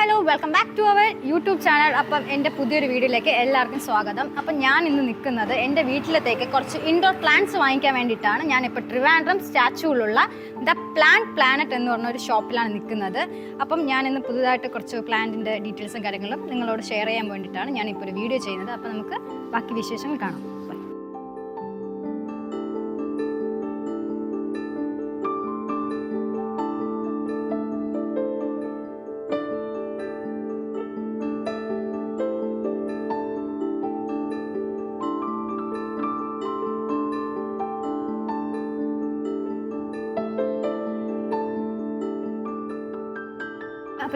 Hello welcome back to our YouTube channel. അപ്പം എന്റെ പുതിയൊരു വീഡിയോയിലേക്ക് എല്ലാവർക്കും സ്വാഗതം. അപ്പം ഞാൻ ഇന്ന് നിൽക്കുന്നത് എന്റെ വീട്ടിലത്തേക്ക് കുറച്ച് ഇൻഡോർ പ്ലാന്റ്സ് വാങ്ങിക്കാൻ വേണ്ടിയിട്ടാണ്. ഞാനിപ്പോൾ ട്രിവാൻഡ്രം സ്റ്റാച്യൂവിലുള്ള ദ പ്ലാന്റ് പ്ലാനറ്റ് എന്ന് പറഞ്ഞ ഒരു ഷോപ്പിലാണ് നിൽക്കുന്നത്. അപ്പം ഞാൻ ഇന്ന് പുതുതായിട്ട് കുറച്ച് പ്ലാന്റിന്റെ ഡീറ്റെയിൽസും കാര്യങ്ങളും നിങ്ങളോട് ഷെയർ ചെയ്യാൻ വേണ്ടിയിട്ടാണ് ഞാനിപ്പോൾ ഒരു വീഡിയോ ചെയ്യുന്നത്. അപ്പം നമുക്ക് ബാക്കി വിശേഷങ്ങൾ കാണാം.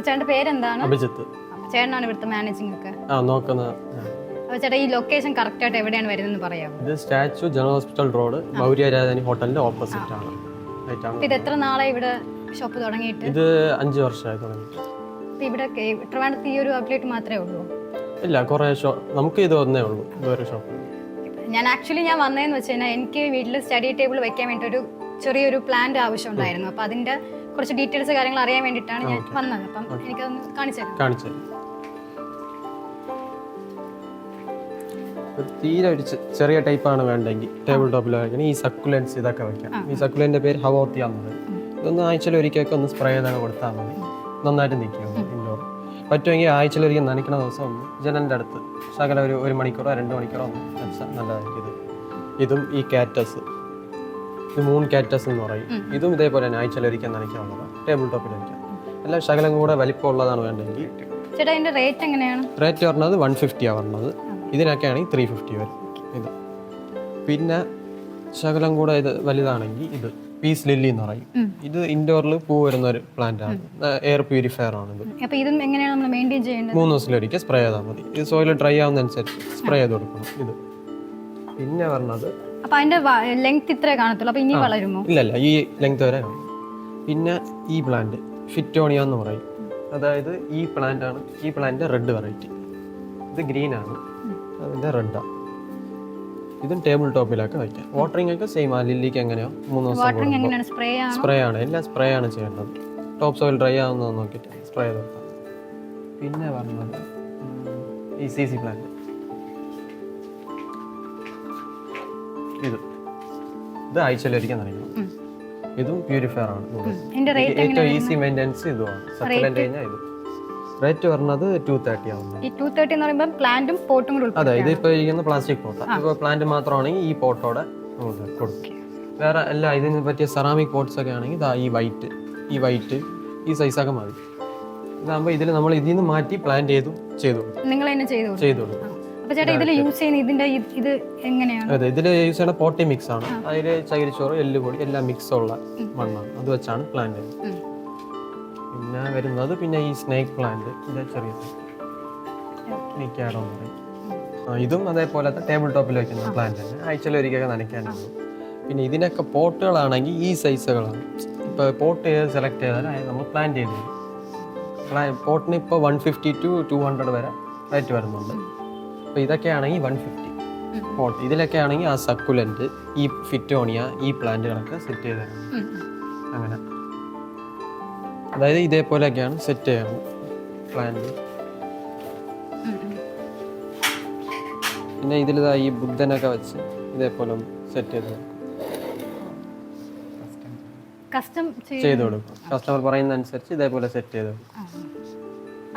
ചേട്ടന്റെ പേരെന്താണ്? അഭിജിത്ത്. അപ്പച്ചേട്ടനാണ് ഇവിടുത്തെ മാനേജിംഗ് ഒക്കെ. ആ നോക്കുന്ന ചേട്ടാ ഈ ലൊക്കേഷൻ കറക്റ്റായിട്ട് എവിടെയാണ് വരുന്നതെന്ന് പറയാമോ? ഇത് statue general hospital road Maurya Rajadhani ഹോട്ടലിന്റെ ഓപ്പോസിറ്റ് ആണ്. ഇത് എത്ര നാളായി ഇവിടെ ഷോപ്പ് തുടങ്ങിയിട്ട്? ഇത് അഞ്ച് വർഷമായി തുടങ്ങി ഇവിടെ ട്രിവാൻഡ്രത്ത് ഈ ഒരു ഔട്ട്ലെറ്റ് മാത്രമേ ഉള്ളൂ? ഇല്ല കുറേ ഷോ നമുക്ക് ഇത് ഒന്നേ ഉള്ളൂ ഇതൊരു ഷോപ്പ് ഞാൻ ആക്ച്വലി ഞാൻ വന്നതെന്ന് വെച്ച് കഴിഞ്ഞാൽ എനിക്ക് വീട്ടിൽ സ്റ്റഡി ടേബിൾ വെക്കാൻ വേണ്ടി ഒരു ചെറിയൊരു പ്ലാന്റ് ആവശ്യം ഉണ്ടായിരുന്നു. അപ്പോൾ അതിന്റെ കുറച്ച് ഡീറ്റെയിൽസ് കാര്യങ്ങൾ അറിയാൻ വേണ്ടിയിട്ടാണ് ഞാൻ വന്നത്. അപ്പം എനിക്കതൊന്ന് കാണിച്ചു തരാം. കാണിച്ചു തരാം. ഒരു ചെറിയ ടൈപ്പാണ് വേണ്ടെങ്കിൽ ടേബിൾ ടോപ്പിൽ വയ്ക്കണം ഈ സക്കുലൻസ് ഇതൊക്കെ വെക്കാം. ഈ സക്കുലന്റെ പേര് ഹവോത്തിയ എന്നത് ഇതൊന്ന് ആഴ്ചയിൽ ഒരിക്കലൊക്കെ ഒന്ന് സ്പ്രേ ചെയ്തൊക്കെ കൊടുത്താൽ മതി. നന്നായിട്ട് നിൽക്കും ഇൻഡോർ പറ്റുമെങ്കിൽ ആഴ്ചയിൽ ഒരിക്കൽ നനയ്ക്കുന്ന ദിവസം ഒന്ന് ജനലിന്റെ അടുത്ത് ശകലം ഒരു ഒരു മണിക്കൂറോ രണ്ട് മണിക്കൂറോ ഒന്ന് വെച്ചാൽ നല്ലതായിരിക്കും ഇത്. ഇതും ഈ കാറ്റസ് മൂൺ കാറ്റസ് എന്ന് പറയും. ഇതും ഇതേപോലെ തന്നെ ആഴ്ചയിൽ ഒരിക്കൽ നനയ്ക്കാവുന്നതാണ്. ടേബിൾ ടോപ്പിൽ വയ്ക്കാം എല്ലാം ശകലം കൂടെ വലിപ്പമുള്ളതാണ് വേണ്ടെങ്കിൽ ചേട്ടാ റേറ്റ് എങ്ങനെയാണ്? റേറ്റ് പറഞ്ഞത് വൺ ഫിഫ്റ്റിയാണ് പറഞ്ഞത്. ഇതിനൊക്കെ ആണെങ്കിൽ ത്രീ ഫിഫ്റ്റി വരും. ഇത്. പിന്നെ ശകലം കൂടെ ഇത് വലുതാണെങ്കിൽ ഇത്. പീസ് ലില്ലി എന്ന് പറയും. ഇത് ഇൻഡോറിൽ പൂ വരുന്ന ഒരു പ്ലാന്റ് ആണ്. എയർ പ്യൂരിഫയർ ആണ് ഇത്. മൂന്ന് ദിവസത്തിലൊരിക്കൽ സ്പ്രേ ചെയ്താൽ മതി. ഇത് സോയിൽ ഡ്രൈ ആവുന്നതനുസരിച്ച് സ്പ്രേ ചെയ്ത് കൊടുക്കണം. ഇത്. പിന്നെ പറഞ്ഞത് അപ്പോൾ അതിന്റെ ലെങ്ത് ഇത്രേ കാണത്തുള്ളൂ. അപ്പൊ ഇനി വളരുമോ? ഇല്ലല്ല ഈ ലെങ്ത് വരെ കാണും. പിന്നെ ഈ പ്ലാന്റ് ഫിറ്റോണിയ എന്ന് പറയും. അതായത് ഈ പ്ലാന്റ് ആണ് ഈ പ്ലാന്റ് റെഡ് വെറൈറ്റി ഇത് ഗ്രീൻ ആണ്. അതിന്റെ റെഡാണ് ഇതും ടേബിൾ ടോപ്പിലൊക്കെ വയ്ക്കാം. വാട്ടറിംഗ് ഒക്കെ സെയിം ആ. ലില്ലിക്ക് എങ്ങനെയോ? മൂന്ന് ദിവസം എങ്ങനെയാണ്? സ്പ്രേ ആണോ? സ്പ്രേ ആണ്. എല്ലാം സ്പ്രേ ആണ് ചെയ്യേണ്ടത്. ടോപ്പ് സോയിൽ ഡ്രൈ ആവുന്നത് നോക്കിയിട്ട് സ്പ്രേ ചെയ്ത് പിന്നെ പറഞ്ഞത് ഈ സി സി പ്ലാന്റ് ഇത്. ഇത് ആഴ്ചയിലൊരിക്കൽ നനയ്ക്കണം. ഇതും പ്യൂരിഫയർ ആണ്. ഏറ്റവും ഈസി മെയിന്റെനൻസ് ഇതുമാണ് സപ്ലന്റ് കഴിഞ്ഞാൽ ഇത്. റേറ്റ് വരുന്നത് ടു തേർട്ടി ആവുന്നത് ഈ ടൂ തേർട്ടി എന്ന് പറയുമ്പോൾ പ്ലാന്റും പോട്ടും കൂടെ അതെ ഉൾപ്പെടും ഇത് ഇപ്പൊ ഇരിക്കുന്ന പ്ലാസ്റ്റിക് പോട്ട് ഇപ്പോൾ പ്ലാന്റ് മാത്രമാണെങ്കിൽ ഈ പോട്ടോടെ കൊടുക്കും. വേറെ അല്ല ഇതിന് പറ്റിയ സെറാമിക് പോട്ട്സ് ഒക്കെ ആണെങ്കിൽ ഇതാ ഈ വൈറ്റ് ഈ വൈറ്റ് ഈ സൈസൊക്കെ മതി. ഇതാകുമ്പോൾ ഇതിൽ നമ്മൾ ഇതിൽ നിന്ന് മാറ്റി പ്ലാന്റ് ചെയ്തു ചെയ്തു നിങ്ങൾ ചെയ്തു ചെയ്തു കൊടുക്കും. അപ്പോൾ ചേട്ടാ ഇതിൽ യൂസ് ചെയ്യുന്ന ഇതിന്റെ ഇത് ഇത് എങ്ങനെയാണ്? അതെ ഇതിൽ യൂസ് ചെയ്യുന്ന പോട്ടി മിക്സ് ആണ്. അതിൽ ചകിരിച്ചോറ് എല്ലുപൊടി എല്ലാം മിക്സ് ഉള്ള മണ്ണാണ് അത് വെച്ചാണ് പ്ലാന്റ് പിന്നെ വരുന്നത് പിന്നെ ഈ സ്നേക്ക് പ്ലാന്റ് ഇതിന്റെ ചെറിയ നിക്കാടോ എന്ന് പറയും ഇതും അതേപോലത്തെ ടേബിൾ ടോപ്പിൽ വെക്കുന്ന പ്ലാന്റ് തന്നെ. ആഴ്ചയിൽ ഒരിക്കലൊക്കെ നനയ്ക്കാനുള്ളൂ പിന്നെ ഇതിനൊക്കെ പോട്ടുകളാണെങ്കിൽ ഈ സൈസുകളാണ് ഇപ്പോൾ പോട്ട് ഏത് സെലക്ട് ചെയ്താൽ നമ്മൾ പ്ലാന്റ് ചെയ്ത് തരും പ്ലാ- പോട്ടിന് ഇപ്പോൾ one fifty to two hundred വരെ റേറ്റ് വരുന്നുണ്ട്. അപ്പോൾ ഇതൊക്കെ ആണെങ്കിൽ വൺ ഫിഫ്റ്റി പോട്ട് ഇതിലൊക്കെ ആണെങ്കിൽ ആ സക്കുലന്റ് ഈ ഫിറ്റോണിയ ഈ പ്ലാന്റുകളൊക്കെ സെറ്റ് ചെയ്ത്. അങ്ങനെ. അതായത് ഇതേപോലെയൊക്കെയാണ് സെറ്റ് ചെയ്യണം പ്ലാന്റ്. പിന്നെ ഇതിലിതാ ഈ ബുദ്ധനൊക്കെ വെച്ച് ഇതേപോലെ സെറ്റ് ചെയ്ത് ചെയ്ത് കൊടുക്കും. കസ്റ്റമർ പറയുന്ന അനുസരിച്ച് ഇതേപോലെ സെറ്റ് ചെയ്ത് കൊടുക്കും.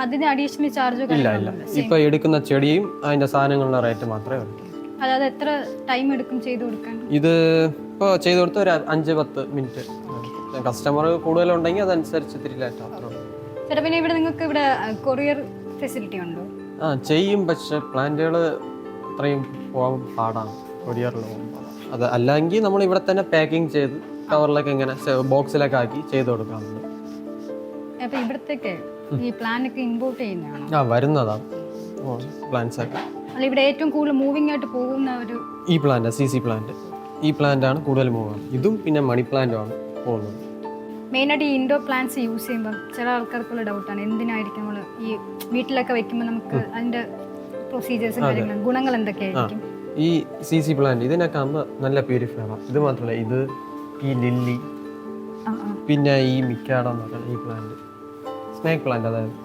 അതിന് അഡീഷണൽ ചാർജ് ഇല്ല ഇല്ല. ഇപ്പൊ എടുക്കുന്ന ചെടിയും അതിന്റെ സാധനങ്ങളുടെ റേറ്റ് മാത്രമേ ഉള്ളൂ. അതായത് എത്ര ടൈം എടുക്കും ചെയ്തു കൊടുക്കാൻ? ഇത് ഇപ്പോൾ ചെയ്തു കൊടുത്ത ഒരു അഞ്ച് പത്ത് മിനിറ്റ് കസ്റ്റമർ കൂടുതലുണ്ടെങ്കിൽ അതനുസരിച്ച് ഇത്തിരി ലേറ്റ് ഉള്ളൂ. ചേട്ടാ പിന്നെ ഇവിടെ നിങ്ങൾക്ക് ഇവിടെ കൊറിയർ ഫെസിലിറ്റി ഉണ്ടോ? ആ ചെയ്യും. പക്ഷെ പ്ലാന്റുകൾ അത്രയും പോകാൻ പാടാണ്. കൊറിയറിൽ അത് അല്ലെങ്കിൽ നമ്മൾ ഇവിടെ തന്നെ പാക്കിംഗ് ചെയ്ത് കവറിലൊക്കെ ഇങ്ങനെ ബോക്സിലൊക്കെ ആക്കി ചെയ്ത് കൊടുക്കാറുണ്ട്. അപ്പൊ ഇവിടത്തേക്ക് ഈ പ്ലാൻ ഒക്കെ ഇമ്പോർട്ട് ചെയ്യുന്നതാണോ? ആ വരുന്നതാണ് പ്ലാന്റ്സ് ഒക്കെ. അല്ല ഇവിടെ ഏറ്റവും കൂടുതൽ മൂവിംഗ് ആയിട്ട് പോകുന്ന ഒരു ഈ പ്ലാന്റ് സി സി പ്ലാന്റ് ഈ പ്ലാന്റ് ആണ് കൂടുതൽ മൂവ് ഇതും പിന്നെ മണി പ്ലാന്റും ആണ് പോകുന്നത്. മെയിനായിട്ട് ഈ ഇൻഡോർ പ്ലാന്റ്സ് യൂസ് ചെയ്യുമ്പോൾ ചില ആൾക്കാർക്കുള്ള ഡൗട്ടാണ് എന്തിനായിരിക്കും നമ്മൾ ഈ വീട്ടിലൊക്കെ വെക്കുമ്പോൾ നമുക്ക് അതിന്റെ പ്രൊസീജിയേഴ്സും കാര്യങ്ങളും ഗുണങ്ങൾ എന്തൊക്കെയായിരിക്കും? ഈ സി സി പ്ലാന്റ് ഇതിനൊക്കെ ആകുമ്പോൾ നല്ല പ്യൂരിഫയർ ആണ്. ഇത് മാത്രമല്ല ഇത് ഈ ലില്ലി പിന്നെ ഈ മിക്കാടോ ഈ പ്ലാന്റ് സ്നേക്ക് പ്ലാന്റ് അതായത്.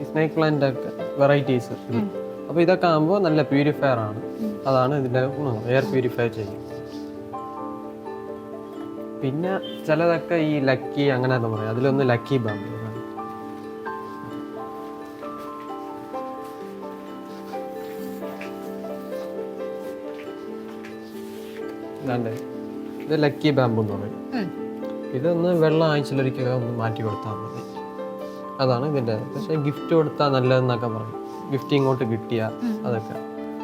ഈ സ്നേക് പ്ലാന്റ് ഒക്കെ വെറൈറ്റീസ് അപ്പൊ അപ്പോൾ ഇതൊക്കെ ആകുമ്പോൾ നല്ല പ്യൂരിഫയർ ആണ്. അതാണ് ഇതിന്റെ ഗുണം. എയർ പ്യൂരിഫൈ ചെയ്യും. പിന്നെ ചിലതൊക്കെ ഈ ലക്കി അങ്ങനെ എന്താ പറയുക അതിലൊന്ന് ലക്കി ബാമ്പു ഇത് ലക്കി ബാമ്പു എന്ന് പറയും. ഇതൊന്ന് വെള്ളം ആഴ്ചയിലൊരിക്കലും ഒന്ന് മാറ്റി കൊടുത്താൽ മതി. അതാണ് ഇതിന്റെ പക്ഷേ ഗിഫ്റ്റ് കൊടുത്താൽ നല്ലതെന്നൊക്കെ പറയും ഗിഫ്റ്റ് ഇങ്ങോട്ട് കിട്ടിയ അതൊക്കെ.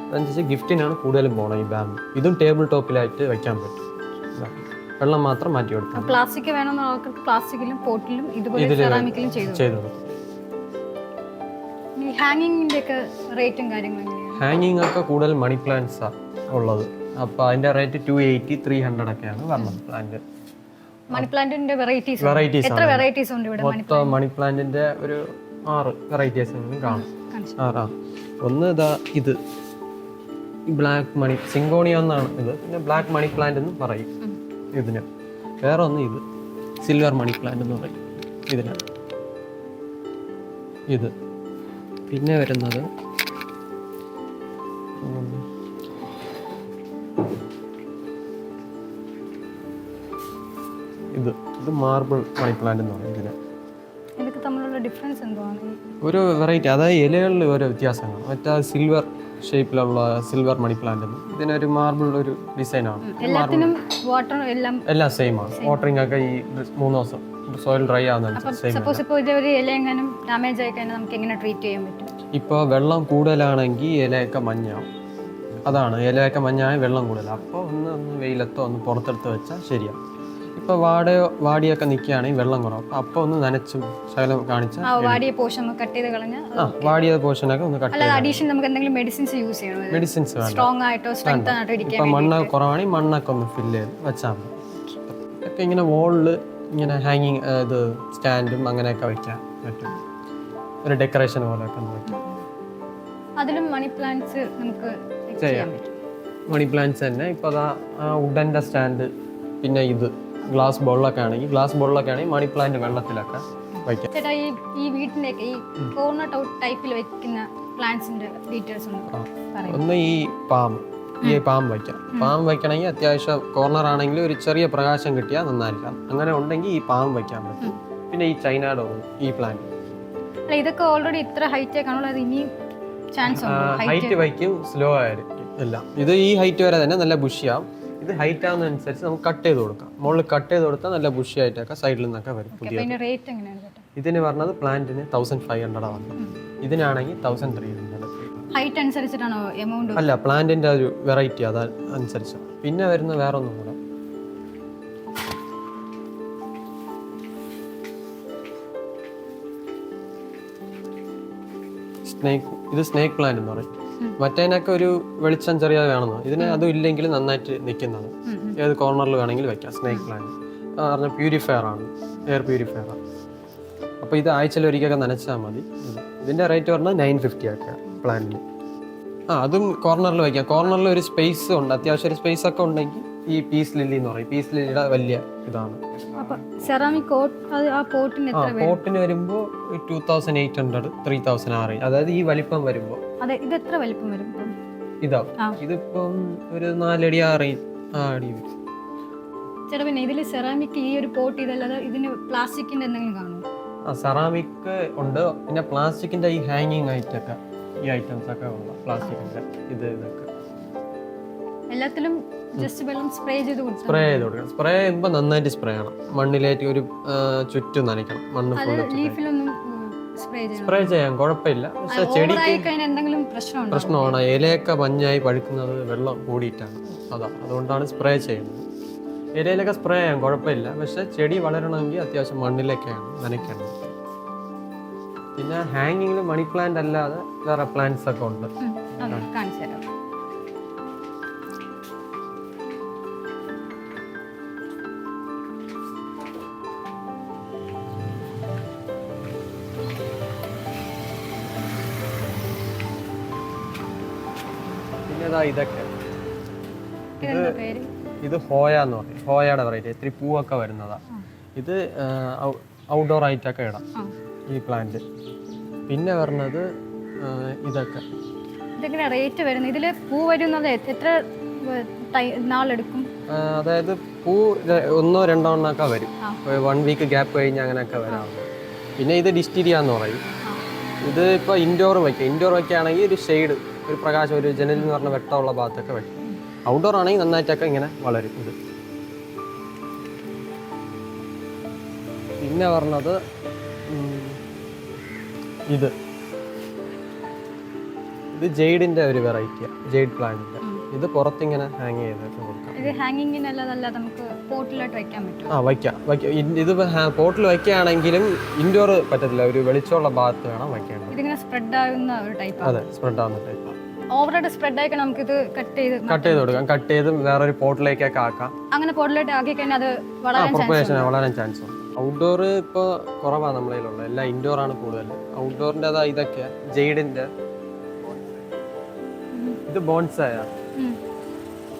അതനുസരിച്ച് ഗിഫ്റ്റിനാണ് കൂടുതലും പോകണം ഈ ബാമ്പ് ഇതും ടേബിൾ ടോപ്പിലായിട്ട് വെക്കാൻ പറ്റും. വെള്ളം മാത്രം മാറ്റി കൊടുക്കാം പ്ലാസ്റ്റിക് വേണമെന്നുള്ളവർക്ക് പ്ലാസ്റ്റിക്കിലും പോട്ടിലും ഇതുപോലെ സെറാമിക്കിലും ചെയ്തു ചെയ്തു കൊടുക്കും. ഈ ഹാങ്ങിങ്ങിന്റെ ഒക്കെ റേറ്റും കാര്യങ്ങളും ഹാങ്ങിങ് ഒക്കെ കൂടുതൽ മണി പ്ലാന്റ്സാണ് ഉള്ളത്. അപ്പോൾ അതിന്റെ rate two eighty three hundred ഒക്കെയാണ് വന്നത് പ്ലാന്റ് മണി പ്ലാന്റിന്റെ വെറൈറ്റീസ് വെറൈറ്റീസ് എത്ര വെറൈറ്റീസ് ഉണ്ട് ഇവിടെ മൊത്തം മണിപ്ലാന്റിന്റെ ഒരു ആറ് വെറൈറ്റീസ് കാണും ആറാ ഒന്ന് ഇതാ ഇത്. ബ്ലാക്ക് മണി സിങ്കോണിയ എന്നാണ് ഇത്. പിന്നെ ബ്ലാക്ക് മണി പ്ലാന്റ് എന്ന് പറയും ഇതിന്. വേറെ ഒന്ന് ഇത്. സിൽവർ മണി പ്ലാന്റ് എന്ന് പറയും ഇതിന്. ഇത്. പിന്നെ വരുന്നത് ഇത് മാർബിൾ മണി പ്ലാന്റ് എന്ന് പറയും ഇതിന്. ഇതൊക്കെ തമ്മിലുള്ള ഡിഫറൻസ് എന്താണ് ഒരു വെറൈറ്റി അതായത് ഇലകളിൽ ഓരോ വ്യത്യാസങ്ങൾ മറ്റേ സിൽവർ ഷേപ്പിലുള്ള സിൽവർ മണി പ്ലാന്റ് ഇതിനൊരു മാർബിൾ ഒരു ഡിസൈനാണ് എല്ലാത്തിനും വാട്ടർ എല്ലാം എല്ലാം സെയിം ആണ്. വാട്ടറിംഗ് ഒക്കെ ഈ മൂന്ന് ദിവസം സോയിൽ ഡ്രൈ ആവുന്ന സെയിം സപ്പോസ് ഇപ്പോൾ ഇത് ഒരു ഇല എങ്ങാനും ഡാമേജ് ആയി കഴിഞ്ഞാൽ നമുക്ക് എങ്ങനെ ട്രീറ്റ് ചെയ്യാൻ പറ്റും? ഇപ്പോൾ വെള്ളം കൂടുതലാണെങ്കിൽ ഇലയൊക്കെ മഞ്ഞാവും. അതാണ് ഇലയൊക്കെ മഞ്ഞായ വെള്ളം കൂടുതൽ അപ്പോൾ ഒന്ന് ഒന്ന് വെയിലത്തോ ഒന്ന് പുറത്തെടുത്ത് വെച്ചാൽ ശരിയാവും ഇപ്പോൾ വാടയോ വാടിയൊക്കെ നിൽക്കുകയാണെങ്കിൽ വെള്ളം കുറവ്. അപ്പൊ ഒന്ന് നനച്ചും ശകലം കാണിച്ചാൽ വാടിയ പോഷൻ ഒന്ന് കട്ട് ചെയ്ത് ആ വാടിയ പോർഷനൊക്കെ ഒന്ന് കട്ട് അഡീഷൻ നമുക്ക് എന്തെങ്കിലും മെഡിസിൻസ് യൂസ് ചെയ്യണം? മെഡിസിൻസ് സ്ട്രോങ് ആയിട്ടോ സ്ട്രെങ്ത് ആയിട്ടോ ഇരിക്കാൻ ഇപ്പം മണ്ണ് കുറവാണെങ്കിൽ മണ്ണൊക്കെ ഒന്ന് ഫില്ല് ചെയ്ത് വെച്ചാൽ മതി. ഒക്കെ ഇങ്ങനെ വോളിൽ ഇങ്ങനെ ഹാങ്ങിങ് ഇത് സ്റ്റാൻഡും അങ്ങനെയൊക്കെ വെക്കാൻ പറ്റും. ഒരു ഡെക്കറേഷൻ പോലെയൊക്കെ ഒന്ന് അതിലും മണി പ്ലാന്റ്സ് നമുക്ക് ചെയ്യാം. മണി പ്ലാന്റ്സ് തന്നെ. ഇപ്പോൾ ആ ഉഡന്റെ സ്റ്റാൻഡ് പിന്നെ ഇത്. ഗ്ലാസ് ബോളിലൊക്കെ ആണെങ്കിൽ ഗ്ലാസ് ബോളിലൊക്കെ ആണെങ്കിൽ മണി പ്ലാന്റ് വെള്ളത്തിലൊക്കെ വയ്ക്കാം. ചേട്ടാ ഈ ഈ വീട്ടിലേക്ക് ഈ കോർണർ ടൈപ്പിൽ വെക്കുന്ന പ്ലാന്റ്സിന്റെ ഡീറ്റെയിൽസ് ഒന്ന്. ഒന്ന് ഈ പാം ഈ പാം വയ്ക്കാം. പാം വയ്ക്കണമെങ്കിൽ അത്യാവശ്യം കോർണർ ആണെങ്കിൽ ഒരു ചെറിയ പ്രകാശം കിട്ടിയാൽ നന്നായിരിക്കാം. അങ്ങനെ ഉണ്ടെങ്കിൽ ഈ പാം വയ്ക്കാൻ പറ്റും. പിന്നെ ഈ ചൈന ഡോർ ഈ പ്ലാന്റ് അല്ല ഇതൊക്കെ ഓൾറെഡി ഇത്ര ഹൈറ്റ് ആണല്ലോ അത് ഇനി ചാൻസ് ഹൈറ്റ് വയ്ക്കും സ്ലോ ആയിരിക്കും. എല്ലാം. ഇത് ഈ ഹൈറ്റ് വരെ തന്നെ നല്ല ബുഷിയാവും ഇത് ഹൈറ്റ് ആവുന്നതനുസരിച്ച് നമുക്ക് കട്ട് ചെയ്ത് കൊടുക്കാം. മുകളിൽ കട്ട് ചെയ്ത് കൊടുത്താൽ നല്ല ബുഷി ആയിട്ടൊക്കെ സൈഡിൽ നിന്നൊക്കെ വരും പുതിയ ഇതിന് പറഞ്ഞത് പ്ലാന്റിന് തൗസൻഡ് ഫൈവ് ഹൺഡ്രഡ് വന്നത് ഇതിനാണെങ്കിൽ തൗസൻഡ് ത്രീ ഹൺഡ്രഡ് ഹൈറ്റ് അനുസരിച്ചിട്ടാണോ എമൗണ്ട് അല്ല പ്ലാന്റിന്റെ ഒരു വെറൈറ്റി അത് അനുസരിച്ച് പിന്നെ വരുന്ന വേറെ ഒന്നും കൂടെ. സ്നേക്ക് ഇത് സ്നേക്ക് പ്ലാന്റ് എന്ന് പറയും. മറ്റേനൊക്കെ ഒരു വെളിച്ചം ചെറിയ വേണമെന്ന്? ഇതിന് അതും ഇല്ലെങ്കിൽ നന്നായിട്ട് നിൽക്കുന്നത്. ഏത് കോർണറിൽ വേണമെങ്കിൽ വെക്കാം സ്നേക്ക് പ്ലാന്റ് പറഞ്ഞാൽ പ്യൂരിഫയർ ആണ് എയർ പ്യൂരിഫയർ ആണ് അപ്പോൾ ഇത് ആഴ്ചയിൽ ഒരിക്കലൊക്കെ നനച്ചാൽ മതി. ഇതിന്റെ റേറ്റ് പറഞ്ഞാൽ നയൻ ഫിഫ്റ്റി ഒക്കെ പ്ലാന്റിന് ആ അതും കോർണറിൽ വയ്ക്കാം കോർണറിൽ ഒരു സ്പേസ് ഉണ്ട്. അത്യാവശ്യം ഒരു സ്പേസ് ഒക്കെ ഉണ്ടെങ്കിൽ ഈ പീസ് ലില്ലി എന്ന് പറയും. പീസ് ലില്ലിയുടെ വലിയ ഇതാണ്. സെറാമിക് കോട്ട് അത് ആ പോട്ടിന് എത്ര വരും? പോട്ടിന് വരുമ്പോൾ two thousand eight hundred three thousand ആറ്. അതായത് ഈ വലിപ്പം വരുമ്പോൾ അതെ ഇത് എത്ര വലിപ്പം വരും ഇതാ ആ. ഇതിപ്പം ഒരു നാലടി ആറ് ആ അടി വരും. ചേട്ടാ പിന്നെ ഇതിൽ സെറാമിക് ഈ ഒരു പോട്ട് ഇതല്ലാതെ ഇതിന് പ്ലാസ്റ്റിക്കിന്റെ എന്തെങ്കിലും കാണുമോ? ആ സെറാമിക് ഉണ്ട്. പിന്നെ പ്ലാസ്റ്റിക്കിന്റെ ഈ ഹാങ്ങിങ് ഐറ്റൊക്കെ ഈ ഐറ്റംസ് ഒക്കെ ഉള്ള പ്ലാസ്റ്റിക്കിന്റെ ഇത് ഇതൊക്കെ. എല്ലാത്തിലും ജസ്റ്റ് വെള്ളം സ്പ്രേ ചെയ്ത് കൊടുത്താൽ സ്പ്രേ ചെയ്ത് കൊടുക്കണം. സ്പ്രേ ചെയ്യുമ്പോൾ നന്നായിട്ട് സ്പ്രേ ചെയ്യണം. മണ്ണിലേക്ക് ഒരു ചുറ്റും നനയ്ക്കണം. മണ്ണ് ഫുള്ള് ലീഫിലൊന്നും സ്പ്രേ ചെയ്യാം. കുഴപ്പമില്ല. പക്ഷെ ചെടിക്ക് എന്തെങ്കിലും പ്രശ്നമാണ്. ഇലയൊക്കെ മഞ്ഞായി പഴുക്കുന്നത് വെള്ളം കൂടിയിട്ടാണ്. അതാ. അതുകൊണ്ടാണ് സ്പ്രേ ചെയ്യുന്നത്. ഇലയിലൊക്കെ സ്പ്രേ ചെയ്യാം. കുഴപ്പമില്ല. പക്ഷെ ചെടി വളരണമെങ്കിൽ അത്യാവശ്യം മണ്ണിലേക്കാണ് നനയ്ക്കേണ്ടത്. പിന്നെ ഹാങ്ങിങ്ങിൽ മണി പ്ലാന്റ് അല്ലാതെ വേറെ പ്ലാന്റ്സ് ഒക്കെ ഉണ്ട്. കാണിച്ചു തരാം. ഇതാ ഇതൊക്കെ. ഇത് ഹോയ എന്ന് പറയും. ഹോയയുടെ വെറൈറ്റി ഇത്തിരി പൂവൊക്കെ വരുന്നതാ. ഇത് ഔട്ട്ഡോർ ആയിട്ടൊക്കെ ഇടാം. ഈ പ്ലാന്റ് പിന്നെ വരുന്നത് ഇതൊക്കെ. ഇതെങ്ങനെ റേറ്റ് വരുന്നത് ഇതിൽ പൂ വരുന്നത് എത്ര നാളെടുക്കും? അതായത് പൂ ഒന്നോ രണ്ടോ എണ്ണൊക്കെ വരും. വൺ വീക്ക് ഗ്യാപ്പ് കഴിഞ്ഞ് അങ്ങനെയൊക്കെ വരാറുണ്ട് പിന്നെ ഇത് ഡിസ്റ്റിരിയ എന്ന് പറയും. ഇത് ഇപ്പോൾ ഇൻഡോർ വയ്ക്കുക ഇൻഡോർ വയ്ക്കുകയാണെങ്കിൽ ഒരു ഷെയ്ഡ് ഒരു പ്രകാശം ഒരു ജനൽ എന്ന് പറഞ്ഞ വെട്ടമുള്ള ഭാഗത്തൊക്കെ വയ്ക്കും ഔട്ട്ഡോർ ആണെങ്കിൽ നന്നായിട്ടൊക്കെ ഇങ്ങനെ വളരും ഇത്. പിന്നെ പറഞ്ഞത് ഇത്. ഇത് ജെയ്ഡിന്റെ ഒരു വെറൈറ്റിയാണ് ജെയ്ഡ് പ്ലാന്റ് ഇത് പുറത്തിങ്ങനെ ഹാങ് ചെയ്തിട്ട് കൊടുക്കാം. ഇത് ഹാങ്ങിങ്ങിനല്ലാതല്ല നമുക്ക് പോട്ടിലോട്ട് വെക്കാൻ പറ്റും. ആ വയ്ക്കാം വയ്ക്കാം ഇത് പോട്ടിൽ വയ്ക്കുകയാണെങ്കിലും ഇൻഡോർ പറ്റത്തില്ല. ഒരു വെളിച്ചമുള്ള ഭാഗത്ത് വേണം വയ്ക്കേണ്ടത് ഇതിങ്ങനെ സ്പ്രെഡ് ആവുന്ന ഒരു ടൈപ്പ് അതെ സ്പ്രെഡ് ആവുന്ന ടൈപ്പ് ഓവറായിട്ട് സ്പ്രെഡ് ആയിക്കാൻ നമുക്ക് ഇത് കട്ട് ചെയ്ത് കട്ട് ചെയ്ത് കൊടുക്കാം. കട്ട് ചെയ്ത് വേറൊരു പോട്ടിലേക്കൊക്കെ ആക്കാം. അങ്ങനെ പോട്ടിലോട്ട് ആക്കി കഴിഞ്ഞാൽ അത് വളരാൻ ചാൻസ് വളരാൻ ചാൻസ് ഉണ്ട്. ഔട്ട്ഡോർ ഇപ്പോൾ കുറവാണ് നമ്മളെ കയ്യിലുള്ളത്. എല്ലാം ഇൻഡോർ ആണ് കൂടുതൽ. ഔട്ട്ഡോറിന്റെ അതാ ഇതൊക്കെ ജെയ്ഡിന്റെ ഇത് ബോൺസായ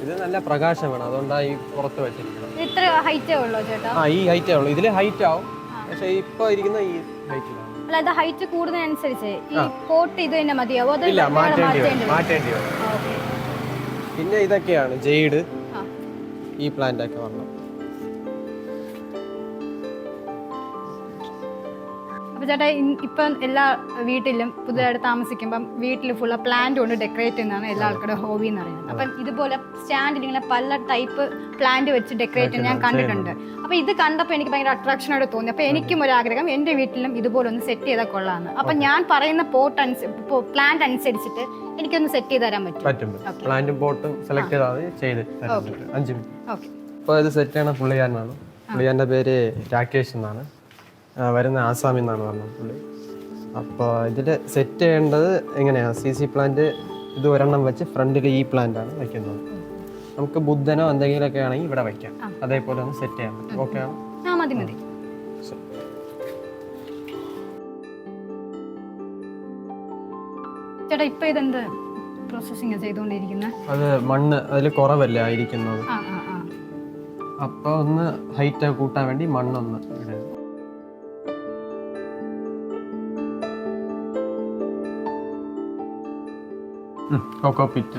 ഇത് നല്ല പ്രകാശം വേണം അതുകൊണ്ടാണ് ഈ പുറത്ത് വെച്ചിരിക്കുന്നത്. ഇത്ര ഹൈറ്റേ ഉള്ളൂ ചേട്ടാ? ആ ഈ ഹൈറ്റേ ഉള്ളൂ. ഇതിൽ ഹൈറ്റ് ആവും. പക്ഷേ ഇപ്പോൾ ഇരിക്കുന്ന ഈ ഹൈറ്റിലാണ് ഇത് ഹൈറ്റ് കൂടുന്നതനുസരിച്ച് ഈ കോട്ട് ഇത് തന്നെ മതിയാവോ. അത് ഇല്ല മാറ്റേണ്ടി വരും? മാറ്റേണ്ടി വരും. പിന്നെ ഇതൊക്കെയാണ് ജെയ്ഡ് ഈ പ്ലാന്റ് ഒക്കെ വരണം അപ്പൊ ചേട്ടാ ഇപ്പം എല്ലാ വീട്ടിലും പുതുതായിട്ട് താമസിക്കുമ്പം വീട്ടിൽ ഫുള്ള് പ്ലാന്റ് കൊണ്ട് ഡെക്കറേറ്റ് ചെയ്യുന്നതാണ് എല്ലാ ആൾക്കാരുടെ ഹോബി എന്ന് പറയുന്നത്. അപ്പം ഇതുപോലെ സ്റ്റാൻഡിൽ ഇങ്ങനെ പല ടൈപ്പ് പ്ലാന്റ് വെച്ച് ഡെക്കറേറ്റ് ചെയ്യാൻ ഞാൻ കണ്ടിട്ടുണ്ട്. അപ്പൊ ഇത് കണ്ടപ്പോൾ എനിക്ക് ഭയങ്കര അട്രാക്ഷൻ ആയിട്ട് തോന്നി. അപ്പൊ എനിക്കും ഒരു ആഗ്രഹം എന്റെ വീട്ടിലും ഇതുപോലെ ഒന്ന് സെറ്റ് ചെയ്താൽ കൊള്ളാന്ന്. അപ്പൊ ഞാൻ പറയുന്ന പോട്ട് അനുസരിച്ച് പ്ലാന്റ് അനുസരിച്ചിട്ട് എനിക്കൊന്ന് സെറ്റ് ചെയ്ത് തരാൻ പറ്റും പ്ലാന്റും പോട്ടും സെലക്ട് ചെയ്താൽ ചെയ്ത് അഞ്ച് മിനിറ്റ്. അപ്പോൾ ഇത് സെറ്റ് ചെയ്യണ പുള്ളിയാനാണ് പുള്ളിയാന്റെ പേര് രാകേഷ് എന്നാണ്. വരുന്ന ആസാമിൽ നിന്നാണ് പറഞ്ഞത് പുള്ളി. അപ്പോൾ ഇതിൽ സെറ്റ് ചെയ്യേണ്ടത് എങ്ങനെയാണ് സി സി പ്ലാന്റ് ഇത് ഒരെണ്ണം വെച്ച് ഫ്രണ്ടിൽ ഈ പ്ലാന്റാണ് വെക്കുന്നത്. നമുക്ക് ബുദ്ധനോ എന്തെങ്കിലുമൊക്കെ ആണെങ്കിൽ ഇവിടെ വെക്കാം. അതേപോലെ ഒന്ന് സെറ്റ് ചെയ്യാം. പറ്റും ഓക്കെ ആ മതി മതി. ചേട്ടാ ഇപ്പൊ ഇതെന്ത് പ്രോസസ്സിങ് ചെയ്തുകൊണ്ടിരിക്കുന്നത് അത് മണ്ണ് അതിൽ കുറവല്ലേ ആയിരിക്കുന്നത്? അപ്പൊ ഒന്ന് ഹൈറ്റ് കൂട്ടാൻ വേണ്ടി മണ്ണൊന്ന് കൊക്കോ പിറ്റ്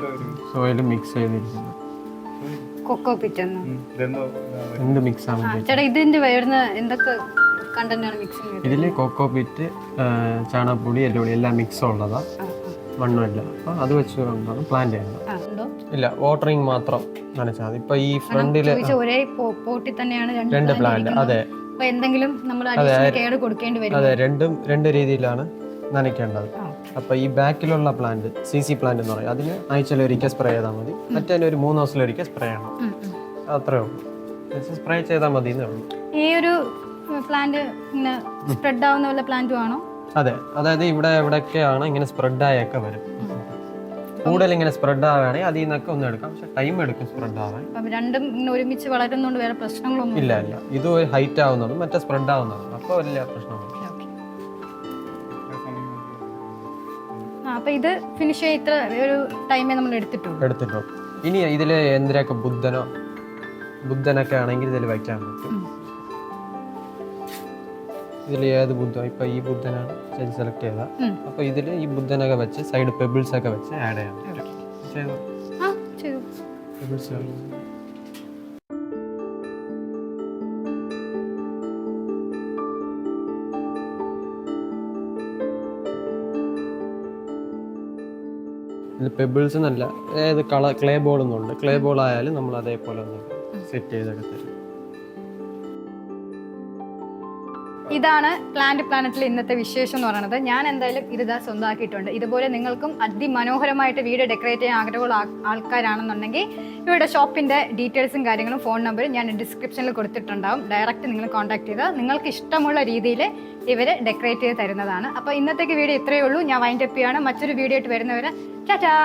സോയിൽ മിക്സ് ചെയ്തിരിക്കുന്നു. കൊക്കോ പിറ്റ് എന്ത് മിക്സ് ആണ് ചേട്ടാ ഇതിന്റെ വരുന്ന എന്തൊക്കെ ഇതിൽ കൊക്കോ പിറ്റ് ചാണകപ്പൊടി എല്ലുപൊടി എല്ലാം മിക്സ് ഉള്ളതാ. മണ്ണും ഇല്ല. അപ്പോൾ അത് വെച്ചുകൊണ്ടാണ് പ്ലാൻ ചെയ്യുന്നത്. ഇല്ല വാട്ടറിങ് മാത്രം നനച്ചാൽ മതി. ഇപ്പൊ ഈ ഫ്രണ്ടിൽ ഒരേ പോട്ടിൽ തന്നെയാണ് രണ്ട് രണ്ട് പ്ലാന്റ് അതെ. എന്തെങ്കിലും നമ്മൾ അഡീഷണൽ കെയർ കൊടുക്കേണ്ടി വരും അതെ രണ്ടും രണ്ട് രീതിയിലാണ് നനയ്ക്കേണ്ടത്. ആ. അപ്പൊ ഈ ബാക്കിലുള്ള പ്ലാന്റ് സി സി പ്ലാന്റ് എന്ന് പറയും. അതിന് ആഴ്ചയിൽ ഒരിക്കൽ സ്പ്രേ ചെയ്താൽ മതി. മറ്റേ ഒരു മൂന്ന് ദിവസത്തിലൊരിക്കൽ സ്പ്രേ ചെയ്യണം. അത്രേ ഉള്ളൂ. സ്പ്രേ ചെയ്താൽ മതി ഈ ഒരു പ്ലാന്റ് ഇങ്ങനെ സ്പ്രെഡ് ആവുന്ന വല്ല പ്ലാന്റും ആണോ അതെ. അതായത് ഇവിടെ എവിടെയൊക്കെയാണ് ഇങ്ങനെ സ്പ്രെഡ് ആയൊക്കെ വരും. കൂടുതൽ ഇങ്ങനെ സ്പ്രെഡ് ആവുകയാണെങ്കിൽ അതിൽ നിന്നൊക്കെ ഒന്ന് എടുക്കാം. പക്ഷെ ടൈം എടുക്കും സ്പ്രെഡ് ആവാൻ. രണ്ടും ഒരുമിച്ച് വളരുന്നതുകൊണ്ട് വേറെ പ്രശ്നങ്ങളൊന്നും ഇല്ല ഇല്ല. ഇത് ഹൈറ്റ് ആവുന്നതും മറ്റേ സ്പ്രെഡ് ആവുന്നതും. അപ്പോൾ വലിയ പ്രശ്നമൊന്നുമില്ല. അപ്പൊ ഇത് ഫിനിഷ് ചെയ്ത് ഇത്ര ഒരു ടൈമേ നമ്മൾ എടുത്തിട്ടുള്ളൂ. എടുത്തിട്ടു ഇനി ഇതിൽ എന്തിനൊക്കെ ബുദ്ധനോ ബുദ്ധനൊക്കെ ആണെങ്കിൽ ഇതിൽ വയ്ക്കാൻ പറ്റും. ഇതിൽ ഏത് ബുദ്ധ ഇപ്പൊ ഈ ബുദ്ധനാണ് ശരി സെലക്ട് ചെയ്ത. അപ്പൊ ഇതിൽ ഈ ബുദ്ധനൊക്കെ വെച്ച് സൈഡ് പെബിൾസ് ഒക്കെ വെച്ച് ആഡ് ചെയ്യാം പറ്റും. ചെയ്തു? പെബിൾസ് ഇതിൽ പെബിൾസ് എന്നല്ല ഏത് കള ക്ലേ ബോൾ ഉണ്ട് ക്ലേ ബോൾ ആയാലും നമ്മൾ അതേപോലെ ഒന്ന് സെറ്റ് ചെയ്തൊക്കെ തരും ഇതാണ് പ്ലാന്റ് പ്ലാനറ്റിലെ ഇന്നത്തെ വിശേഷം എന്ന് പറയുന്നത്. ഞാൻ എന്തായാലും ഇതാ സ്വന്തമാക്കിയിട്ടുണ്ട്. ഇതുപോലെ നിങ്ങൾക്കും അതിമനോഹരമായിട്ട് വീട് ഡെക്കറേറ്റ് ചെയ്യാൻ ആഗ്രഹമുള്ള ആൾക്കാരാണെന്നുണ്ടെങ്കിൽ ഇവരുടെ ഷോപ്പിന്റെ ഡീറ്റെയിൽസും കാര്യങ്ങളും ഫോൺ നമ്പറും ഞാൻ ഡിസ്ക്രിപ്ഷനിൽ കൊടുത്തിട്ടുണ്ടാവും. ഡയറക്റ്റ് നിങ്ങൾ കോൺടാക്ട് ചെയ്താൽ നിങ്ങൾക്ക് ഇഷ്ടമുള്ള രീതിയിൽ ഇവർ ഡെക്കറേറ്റ് ചെയ്ത് തരുന്നതാണ്. അപ്പോൾ ഇന്നത്തേക്ക് വീഡിയോ ഇത്രയേ ഉള്ളൂ. ഞാൻ വൈൻഡപ്പ് ചെയ്യാണ് മറ്റൊരു വീഡിയോ ആയിട്ട് വരുന്നവരെ ടാറ്റാ